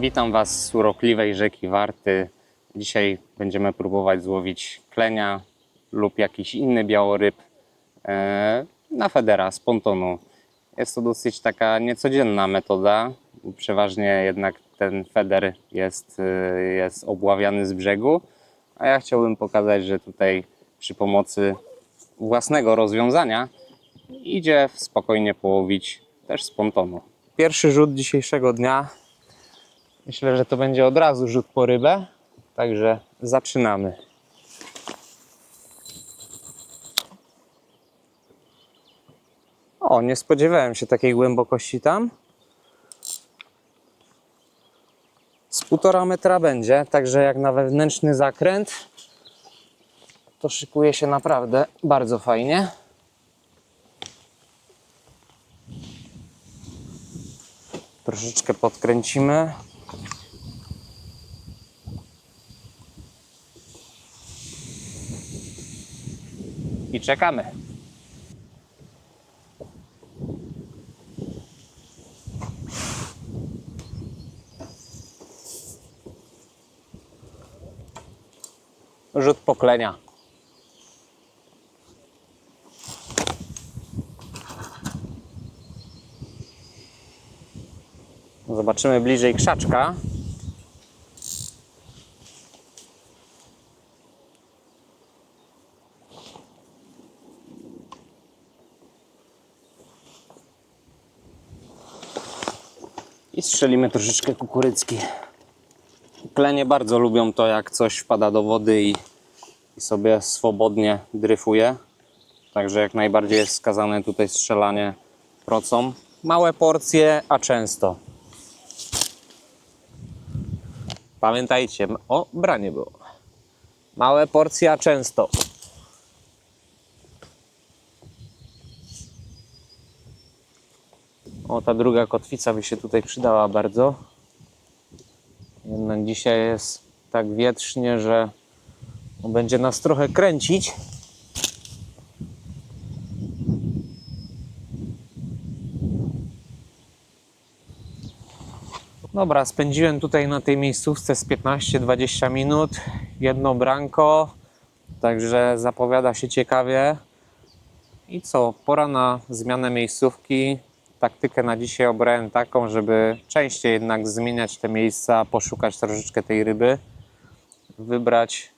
Witam Was z urokliwej rzeki Warty. Dzisiaj będziemy próbować złowić klenia lub jakiś inny białoryb e, na federa z pontonu. Jest to dosyć taka niecodzienna metoda. Przeważnie jednak ten feder jest, e, jest obławiany z brzegu, a ja chciałbym pokazać, że tutaj przy pomocy własnego rozwiązania idzie spokojnie połowić też z pontonu. Pierwszy rzut dzisiejszego dnia Myślę, że to będzie od razu rzut po rybę. Także zaczynamy. O, nie spodziewałem się takiej głębokości tam. Z półtora metra będzie, także jak na wewnętrzny zakręt, to szykuje się naprawdę bardzo fajnie. Troszeczkę podkręcimy. I czekamy. Rzut poklenia. Zobaczymy bliżej krzaczka. Strzelimy troszeczkę kukurycki. Klenie bardzo lubią to, jak coś wpada do wody i, i sobie swobodnie dryfuje. Także jak najbardziej jest skazane tutaj strzelanie procą. Małe porcje, a często. Pamiętajcie, o, branie było. Małe porcje, a często. O, ta druga kotwica by się tutaj przydała bardzo. Jednak dzisiaj jest tak wietrznie, że będzie nas trochę kręcić. Dobra, spędziłem tutaj na tej miejscówce z 15-20 minut. Jedno branko, także zapowiada się ciekawie. I co, pora na zmianę miejscówki. Taktykę na dzisiaj obrałem taką, żeby częściej jednak zmieniać te miejsca, poszukać troszeczkę tej ryby, wybrać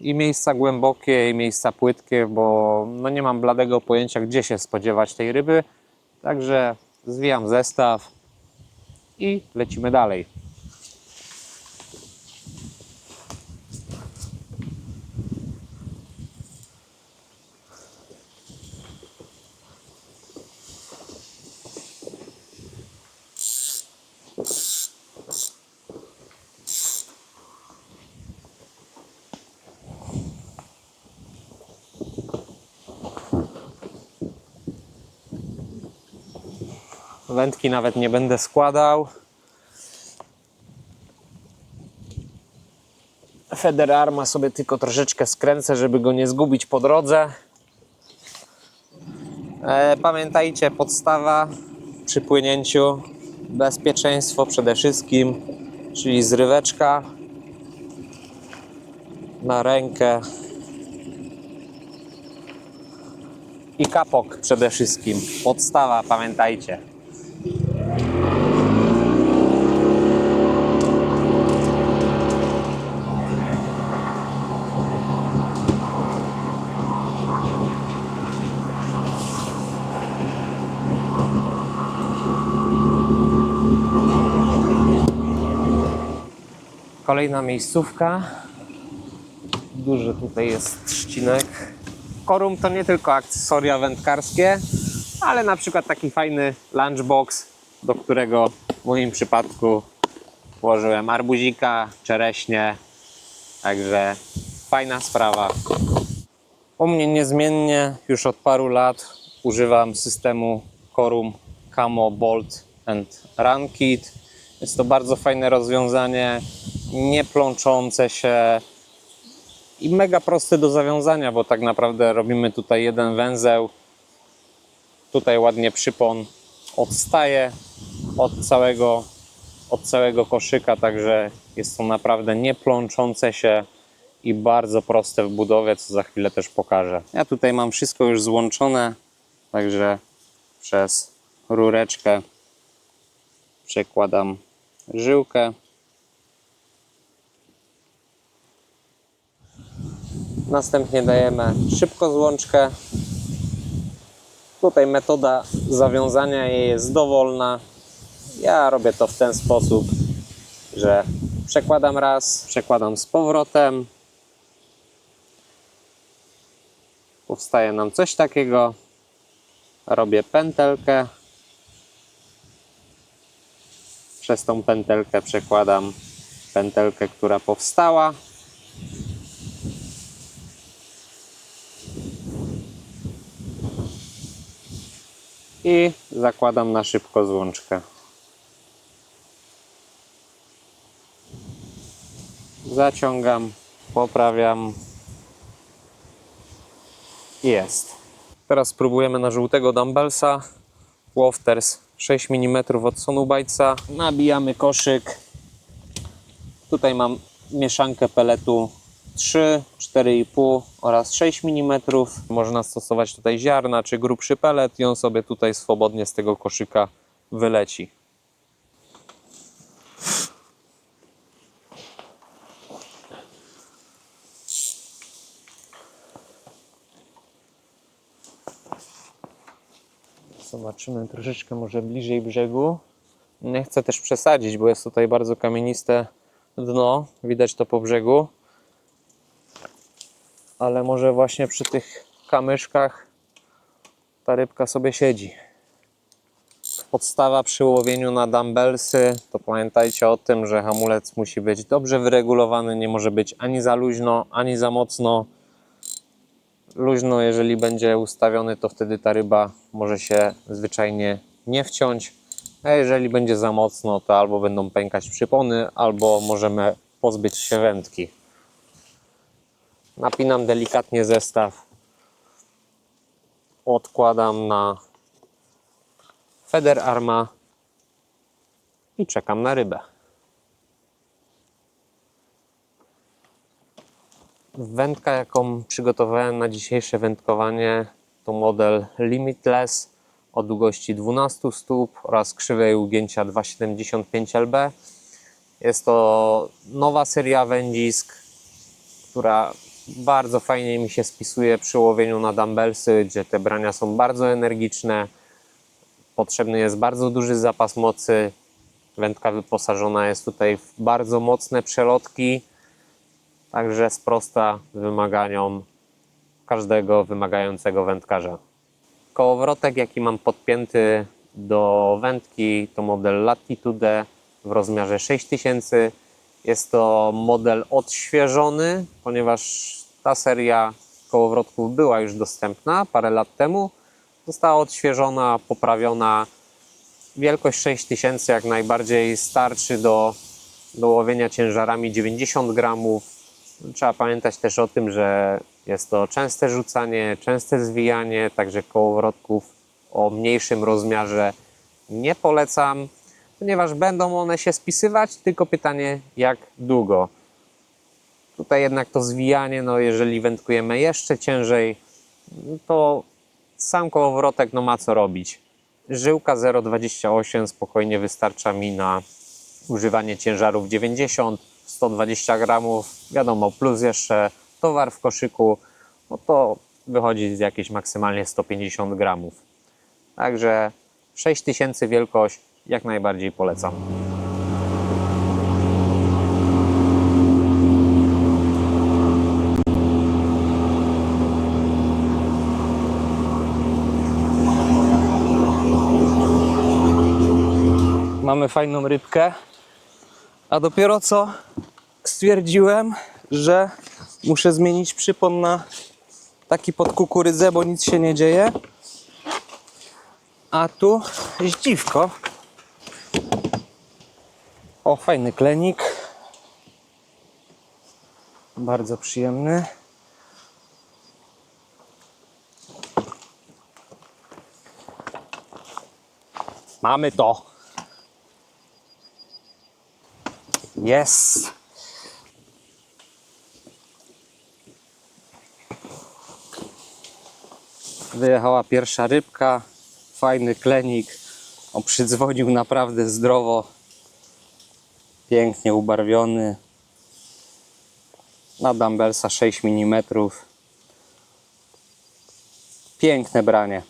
i miejsca głębokie, i miejsca płytkie, bo no nie mam bladego pojęcia, gdzie się spodziewać tej ryby. Także zwijam zestaw i lecimy dalej. Wędki nawet nie będę składał. Feder Arma sobie tylko troszeczkę skręcę, żeby go nie zgubić po drodze. E, pamiętajcie, podstawa przy płynięciu, bezpieczeństwo przede wszystkim, czyli zryweczka na rękę i kapok przede wszystkim. Podstawa, pamiętajcie. Kolejna miejscówka. Duży tutaj jest trzcinek. Korum to nie tylko akcesoria wędkarskie, ale na przykład taki fajny lunchbox, do którego w moim przypadku włożyłem arbuzika, czereśnie. Także fajna sprawa. U mnie niezmiennie już od paru lat używam systemu Korum Camo Bolt and Run Kit. Jest to bardzo fajne rozwiązanie, nie plączące się i mega proste do zawiązania, bo tak naprawdę robimy tutaj jeden węzeł. Tutaj ładnie przypon odstaje od całego od całego koszyka, także jest to naprawdę nie plączące się i bardzo proste w budowie, co za chwilę też pokażę. Ja tutaj mam wszystko już złączone, także przez rureczkę przekładam żyłkę. Następnie dajemy szybko złączkę. Tutaj metoda zawiązania jej jest dowolna. Ja robię to w ten sposób, że przekładam raz, przekładam z powrotem. Powstaje nam coś takiego. Robię pętelkę. Przez tą pętelkę przekładam pętelkę, która powstała. I zakładam na szybko złączkę. Zaciągam, poprawiam. Jest. Teraz spróbujemy na żółtego dumbbellsa. Wofters 6 mm od Sonubajca. Nabijamy koszyk. Tutaj mam mieszankę peletu 3, 4,5 oraz 6 mm. Można stosować tutaj ziarna czy grubszy pelet i on sobie tutaj swobodnie z tego koszyka wyleci. Zobaczymy troszeczkę może bliżej brzegu. Nie chcę też przesadzić, bo jest tutaj bardzo kamieniste dno. Widać to po brzegu. Ale może właśnie przy tych kamyszkach ta rybka sobie siedzi. Podstawa przy łowieniu na dumbbellsy to pamiętajcie o tym, że hamulec musi być dobrze wyregulowany, nie może być ani za luźno, ani za mocno luźno, jeżeli będzie ustawiony, to wtedy ta ryba może się zwyczajnie nie wciąć. A jeżeli będzie za mocno, to albo będą pękać przypony, albo możemy pozbyć się wędki. Napinam delikatnie zestaw. Odkładam na feder arma i czekam na rybę. Wędka, jaką przygotowałem na dzisiejsze wędkowanie, to model Limitless o długości 12 stóp oraz krzywej ugięcia 2,75 lb. Jest to nowa seria wędzisk, która bardzo fajnie mi się spisuje przy łowieniu na dumbbellsy, gdzie te brania są bardzo energiczne. Potrzebny jest bardzo duży zapas mocy. Wędka wyposażona jest tutaj w bardzo mocne przelotki. Także sprosta wymaganiom każdego wymagającego wędkarza. Kołowrotek, jaki mam podpięty do wędki, to model Latitude w rozmiarze 6000. Jest to model odświeżony, ponieważ ta seria kołowrotków była już dostępna parę lat temu. Została odświeżona, poprawiona. Wielkość 6000 jak najbardziej starczy do, do łowienia ciężarami 90 gramów. Trzeba pamiętać też o tym, że jest to częste rzucanie, częste zwijanie, także kołowrotków o mniejszym rozmiarze nie polecam, ponieważ będą one się spisywać, tylko pytanie jak długo. Tutaj jednak to zwijanie, no jeżeli wędkujemy jeszcze ciężej, to sam kołowrotek no ma co robić. Żyłka 0,28 spokojnie wystarcza mi na używanie ciężarów 90, 120 gramów, wiadomo, plus jeszcze towar w koszyku, no to wychodzi z jakieś maksymalnie 150 gramów. Także 6000 wielkość jak najbardziej polecam. Mamy fajną rybkę. A dopiero co stwierdziłem, że muszę zmienić przypon na taki pod kukurydzę, bo nic się nie dzieje. A tu zdziwko. O, fajny klenik. Bardzo przyjemny. Mamy to. Jest! Wyjechała pierwsza rybka, fajny klenik, oprzydzwonił naprawdę zdrowo, pięknie ubarwiony, na dumbbellsa 6 mm. Piękne branie.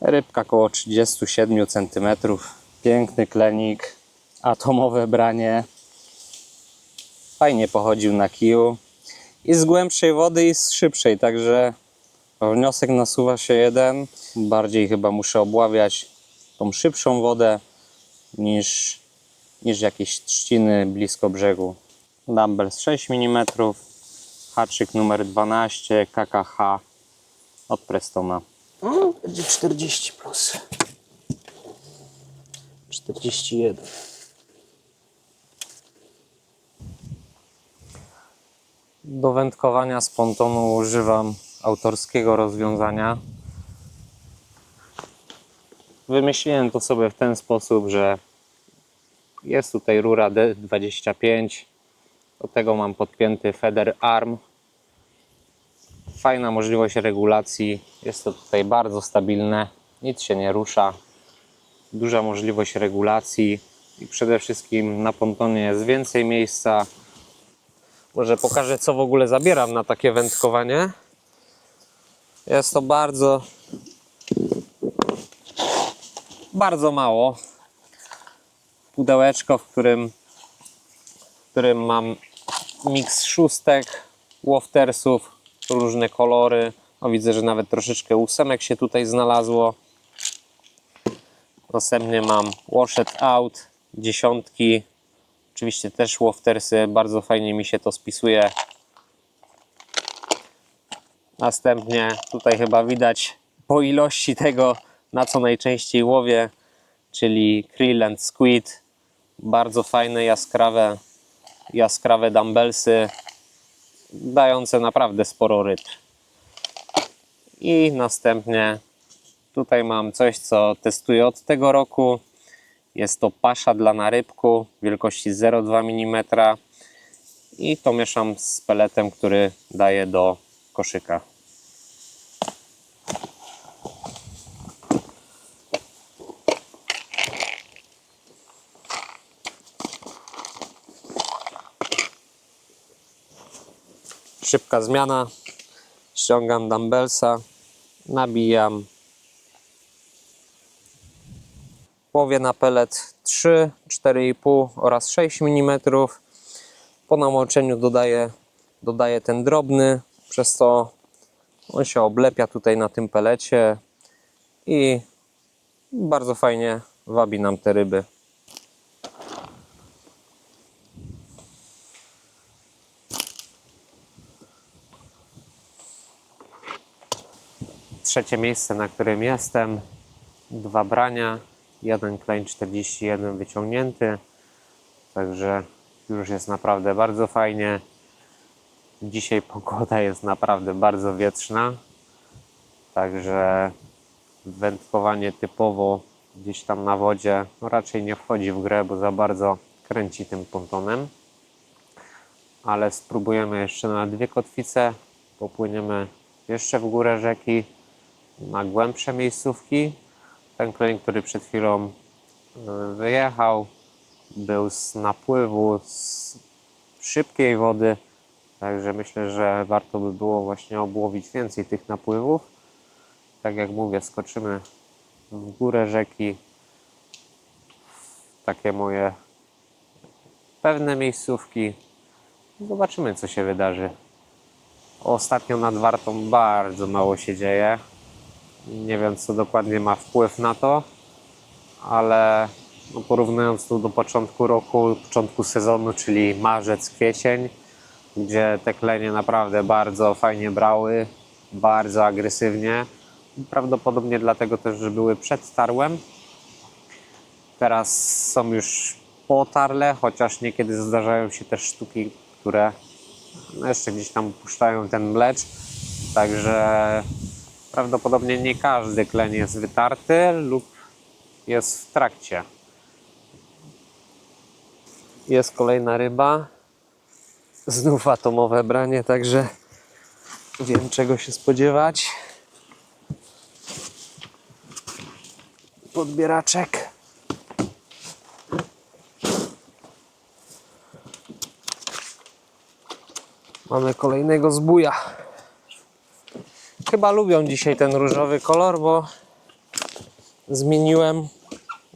Rybka około 37 cm. Piękny klenik, atomowe branie. Fajnie pochodził na kiju. I z głębszej wody, i z szybszej, także wniosek nasuwa się jeden. Bardziej chyba muszę obławiać tą szybszą wodę niż, niż jakieś trzciny blisko brzegu. Dumbbell z 6 mm, haczyk numer 12, KKH od Prestona. Będzie 40 plus. 41. Do wędkowania z pontonu używam autorskiego rozwiązania. Wymyśliłem to sobie w ten sposób, że jest tutaj rura D25. Do tego mam podpięty feather arm. Fajna możliwość regulacji. Jest to tutaj bardzo stabilne. Nic się nie rusza. Duża możliwość regulacji i przede wszystkim na pontonie jest więcej miejsca. Może pokażę, co w ogóle zabieram na takie wędkowanie. Jest to bardzo, bardzo mało. Pudełeczko, w którym, w którym mam miks szóstek, waftersów, różne kolory. O, widzę, że nawet troszeczkę ósemek się tutaj znalazło. Następnie mam washed out, dziesiątki, Oczywiście też waftersy, bardzo fajnie mi się to spisuje. Następnie tutaj chyba widać po ilości tego, na co najczęściej łowię, czyli krill and squid. Bardzo fajne, jaskrawe, jaskrawe dumbbellsy, dające naprawdę sporo ryb. I następnie tutaj mam coś, co testuję od tego roku. Jest to pasza dla narybku wielkości 0,2 mm i to mieszam z peletem, który daję do koszyka. Szybka zmiana. Ściągam dumbbellsa, nabijam łowię na pelet 3, 4,5 oraz 6 mm. Po namoczeniu dodaję, dodaję ten drobny, przez to on się oblepia tutaj na tym pelecie i bardzo fajnie wabi nam te ryby. Trzecie miejsce, na którym jestem. Dwa brania, jeden klein 41 wyciągnięty. Także już jest naprawdę bardzo fajnie. Dzisiaj pogoda jest naprawdę bardzo wietrzna. Także wędkowanie typowo gdzieś tam na wodzie no raczej nie wchodzi w grę, bo za bardzo kręci tym pontonem. Ale spróbujemy jeszcze na dwie kotwice. Popłyniemy jeszcze w górę rzeki na głębsze miejscówki. Ten kleń, który przed chwilą y, wyjechał, był z napływu, z szybkiej wody. Także myślę, że warto by było właśnie obłowić więcej tych napływów. Tak jak mówię, skoczymy w górę rzeki. Takie moje pewne miejscówki. Zobaczymy, co się wydarzy. Ostatnio nad Wartą bardzo mało się dzieje. Nie wiem, co dokładnie ma wpływ na to, ale no, porównując to do początku roku, początku sezonu, czyli marzec, kwiecień, gdzie te klenie naprawdę bardzo fajnie brały, bardzo agresywnie. Prawdopodobnie dlatego też, że były przed tarłem. Teraz są już po tarle, chociaż niekiedy zdarzają się też sztuki, które no, jeszcze gdzieś tam puszczają ten mlecz. Także prawdopodobnie nie każdy kleń jest wytarty lub jest w trakcie. Jest kolejna ryba. Znów atomowe branie, także wiem czego się spodziewać. Podbieraczek. Mamy kolejnego zbuja. Chyba lubią dzisiaj ten różowy kolor, bo zmieniłem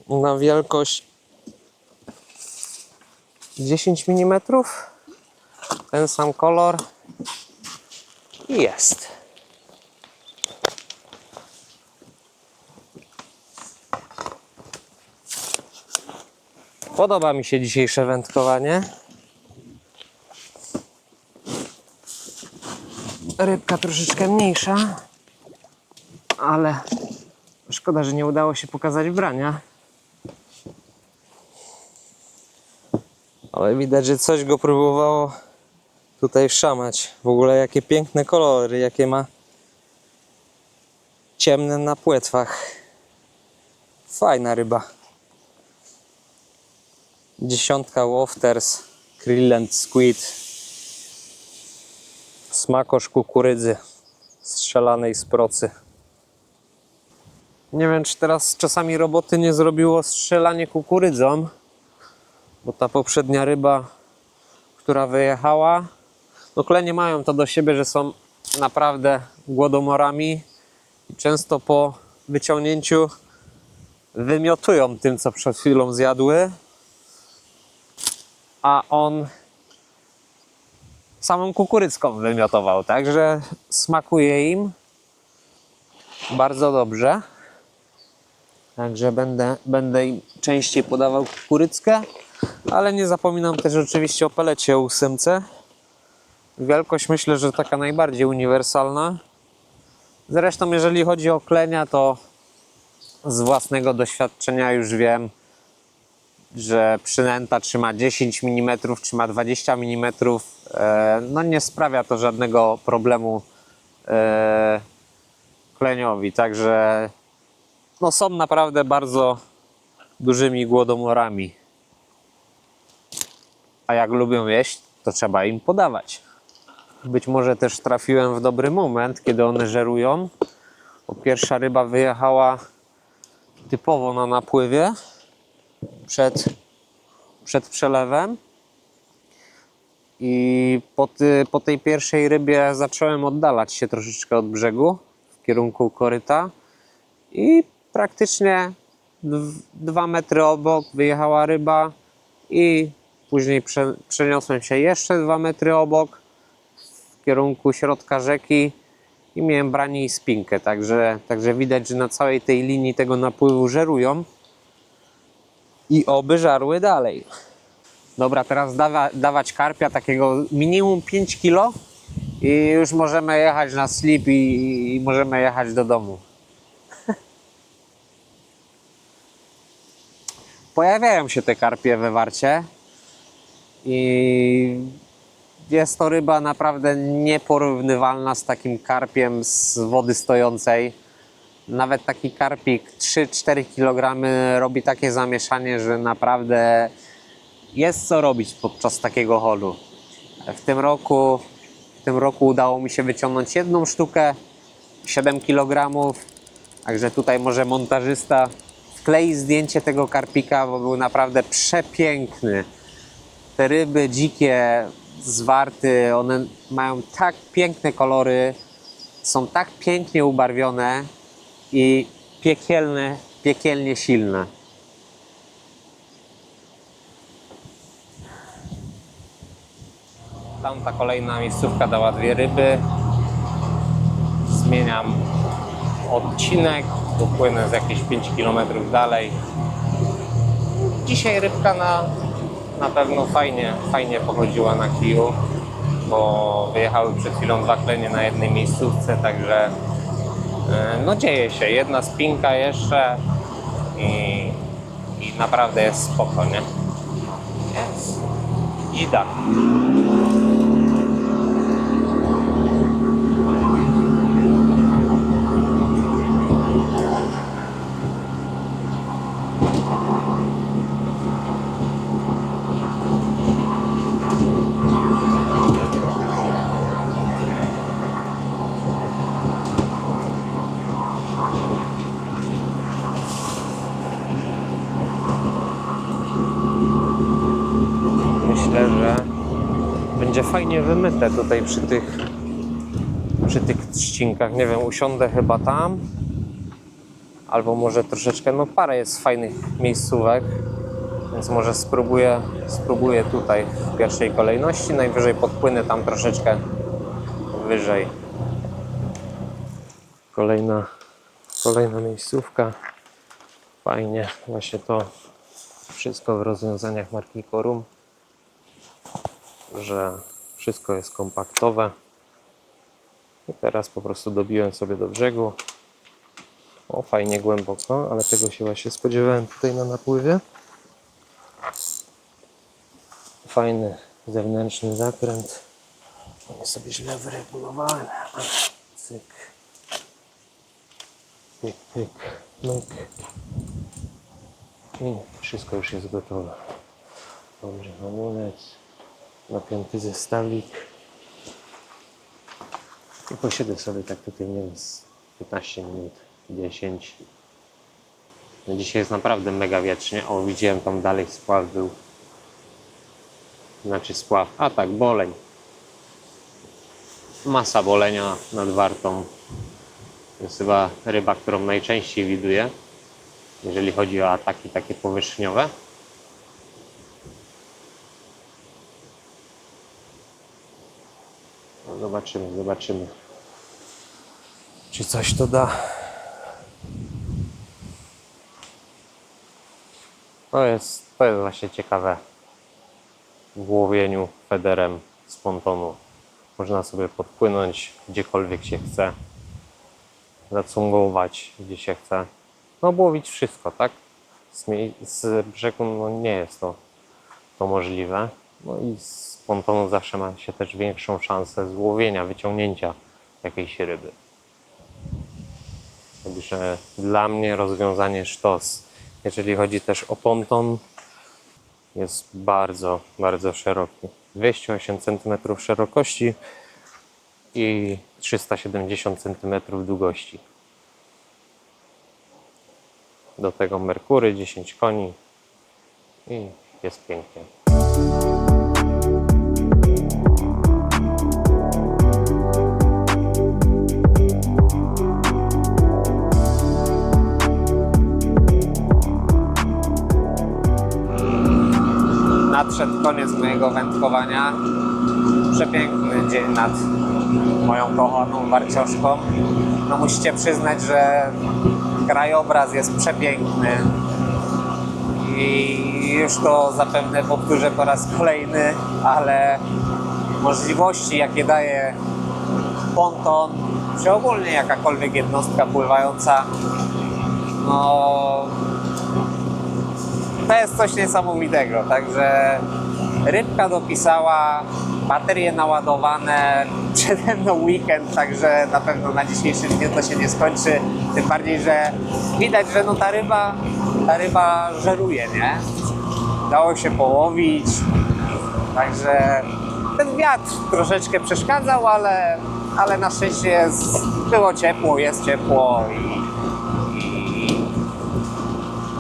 na wielkość 10 mm. Ten sam kolor. I jest. Podoba mi się dzisiejsze wędkowanie. Rybka troszeczkę mniejsza, ale szkoda, że nie udało się pokazać brania. Ale widać, że coś go próbowało tutaj szamać. W ogóle jakie piękne kolory, jakie ma ciemne na płetwach. Fajna ryba. Dziesiątka Wofters, Krill and Squid. Smakosz kukurydzy strzelanej z procy. Nie wiem, czy teraz czasami roboty nie zrobiło strzelanie kukurydzą, bo ta poprzednia ryba, która wyjechała, no klenie mają to do siebie, że są naprawdę głodomorami i często po wyciągnięciu wymiotują tym, co przed chwilą zjadły, a on samą kukurydzką wymiotował, także smakuje im bardzo dobrze. Także będę, będę im częściej podawał kukurydzkę, ale nie zapominam też oczywiście o pelecie ósemce. Wielkość myślę, że taka najbardziej uniwersalna. Zresztą jeżeli chodzi o klenia, to z własnego doświadczenia już wiem, że przynęta trzyma 10 mm, trzyma 20 mm, e, no nie sprawia to żadnego problemu e, kleniowi. Także no są naprawdę bardzo dużymi głodomorami. A jak lubią jeść, to trzeba im podawać. Być może też trafiłem w dobry moment, kiedy one żerują. Bo pierwsza ryba wyjechała typowo na napływie przed, przed przelewem. I po, ty, po tej pierwszej rybie zacząłem oddalać się troszeczkę od brzegu w kierunku koryta. I praktycznie dw- dwa metry obok wyjechała ryba. I później prze, przeniosłem się jeszcze dwa metry obok w kierunku środka rzeki i miałem branie i spinkę. Także, także widać, że na całej tej linii tego napływu żerują i oby żarły dalej. Dobra, teraz dawa, dawać karpia takiego minimum 5 kg i już możemy jechać na slip i, i możemy jechać do domu. Pojawiają się te karpie we warcie i jest to ryba naprawdę nieporównywalna z takim karpiem z wody stojącej. Nawet taki karpik 3-4 kg robi takie zamieszanie, że naprawdę jest co robić podczas takiego holu. W tym roku, w tym roku udało mi się wyciągnąć jedną sztukę 7 kg. Także tutaj może montażysta wklei zdjęcie tego karpika, bo był naprawdę przepiękny. Te ryby dzikie z warty, one mają tak piękne kolory, są tak pięknie ubarwione i piekielne, piekielnie silne. Tamta kolejna miejscówka dała dwie ryby. Zmieniam odcinek, upłynę z jakieś 5 km dalej. Dzisiaj rybka na, na pewno fajnie, fajnie pochodziła na kiju, bo wyjechały przed chwilą dwa klenie na jednej miejscówce, także no dzieje się. Jedna spinka jeszcze i, i naprawdę jest spoko, nie? Ida. Fajnie wymyte tutaj przy tych przy tych trzcinkach. Nie wiem, usiądę chyba tam. Albo może troszeczkę, no parę jest fajnych miejscówek. Więc może spróbuję, spróbuję tutaj w pierwszej kolejności. Najwyżej podpłynę tam troszeczkę wyżej. Kolejna, kolejna miejscówka. Fajnie, właśnie to wszystko w rozwiązaniach marki Korum, że wszystko jest kompaktowe. I teraz po prostu dobiłem sobie do brzegu. O, fajnie głęboko, ale tego się właśnie spodziewałem tutaj na napływie. Fajny zewnętrzny zakręt. Nie sobie źle wyregulowałem. Cyk. Pyk, pyk, myk. I wszystko już jest gotowe. Dobrze, hamulec. Napięty zestawik. I posiedzę sobie tak tutaj, nie wiem, z 15 minut, 10. No dzisiaj jest naprawdę mega wiecznie. O, widziałem tam dalej spław był. Znaczy spław, a tak, boleń. Masa bolenia nad wartą. To jest chyba ryba, którą najczęściej widuję, jeżeli chodzi o ataki takie powierzchniowe. Zobaczymy, zobaczymy. Czy coś to da? To jest, to jest właśnie ciekawe w łowieniu federem z pontonu. Można sobie podpłynąć gdziekolwiek się chce, zacungować gdzie się chce. No łowić wszystko, tak? Z, z brzegu no, nie jest to, to możliwe. No i z pontonu zawsze ma się też większą szansę złowienia, wyciągnięcia jakiejś ryby. Także dla mnie rozwiązanie sztos. Jeżeli chodzi też o ponton, jest bardzo, bardzo szeroki. 208 cm szerokości i 370 cm długości. Do tego Merkury 10 koni i jest pięknie. Nadszedł koniec mojego wędkowania. Przepiękny dzień nad moją kochaną warcioszką. No musicie przyznać, że krajobraz jest przepiękny. I już to zapewne powtórzę po raz kolejny, ale możliwości, jakie daje ponton, czy ogólnie jakakolwiek jednostka pływająca, no to jest coś niesamowitego. Także rybka dopisała, baterie naładowane, przede mną weekend, także na pewno na dzisiejszy dzień to się nie skończy. Tym bardziej, że widać, że no ta ryba, ta ryba żeruje, nie? Dało się połowić, także ten wiatr troszeczkę przeszkadzał, ale, ale na szczęście jest, było ciepło, jest ciepło i,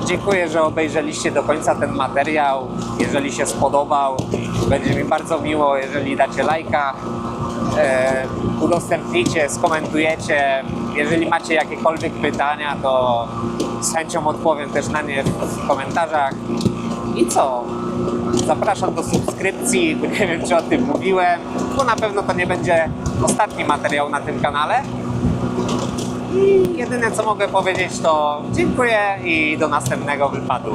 Dziękuję, że obejrzeliście do końca ten materiał. Jeżeli się spodobał, będzie mi bardzo miło, jeżeli dacie lajka, e, udostępnicie, skomentujecie. Jeżeli macie jakiekolwiek pytania, to z chęcią odpowiem też na nie w komentarzach. I co? Zapraszam do subskrypcji, bo nie wiem, czy o tym mówiłem, bo na pewno to nie będzie ostatni materiał na tym kanale. I jedyne co mogę powiedzieć to dziękuję i do następnego wypadu.